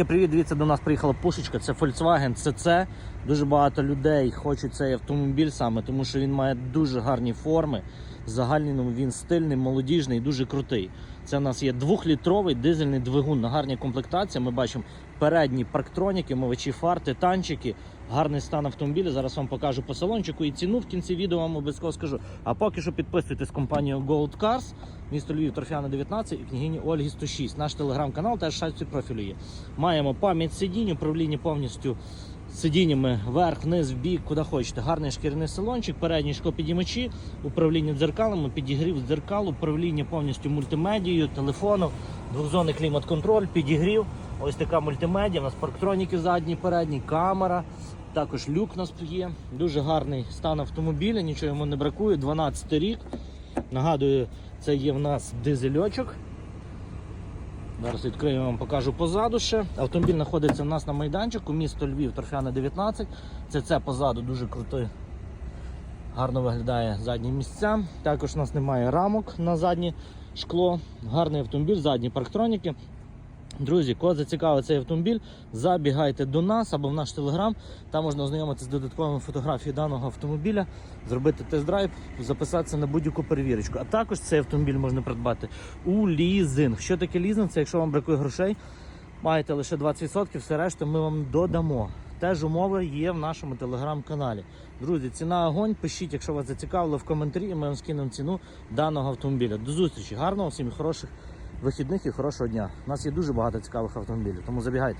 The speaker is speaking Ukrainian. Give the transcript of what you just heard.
Друзяки, привіт! Дивіться, до нас приїхала пушечка. Це Volkswagen CC. Дуже багато людей хочуть цей автомобіль саме, тому що він має дуже гарні форми. В загальному він стильний, молодіжний дуже крутий. Це у нас є двохлітровий дизельний двигун на гарній комплектації. Ми бачимо передні парктроніки, мовичі фар, титанчики. Гарний стан автомобіля. Зараз вам покажу по салончику і ціну в кінці відео вам обов'язково скажу. А поки що підписуйтесь компанією Gold Cars, місто Львів, Торфяна 19 і княгині Ольги 106. Наш телеграм-канал теж в шапці профілю є. Маємо пам'ять сидінь, управління повністю сидіннями вверх, вниз, в бік, куди хочете. Гарний шкіряний салончик, передні шкопідімачі, управління дзеркалами, підігрів дзеркал, управління повністю мультимедією, телефоном, двохзонний клімат-контроль, підігрів. Ось така мультимедіа. У нас парктроніки задні, передні, камера. Також люк у нас є. Дуже гарний стан автомобіля, нічого йому не бракує. 12 рік. Нагадую, це є в нас дизельочок. Зараз відкрию вам покажу позаду ще. Автомобіль знаходиться у нас на майданчику, місто Львів, торфяна 19. Це це позаду дуже крутий. Гарно виглядає задні місця. Також у нас немає рамок на заднє шкло. Гарний автомобіль, задні парктроніки. Друзі, кого зацікавив цей автомобіль, забігайте до нас або в наш телеграм. Там можна ознайомитися з додатковими фотографіями даного автомобіля, зробити тест-драйв, записатися на будь-яку перевірочку. А також цей автомобіль можна придбати у лізинг. Що таке лізинг? Це якщо вам бракує грошей, маєте лише 20%, все решта ми вам додамо. Теж умови є в нашому телеграм-каналі. Друзі, ціна огонь. Пишіть, якщо вас зацікавило в коментарі, і ми вам скинемо ціну даного автомобіля. До зустрічі, гарного всім хороших вихідних і хорошого дня. У нас є дуже багато цікавих автомобілів, тому забігайте.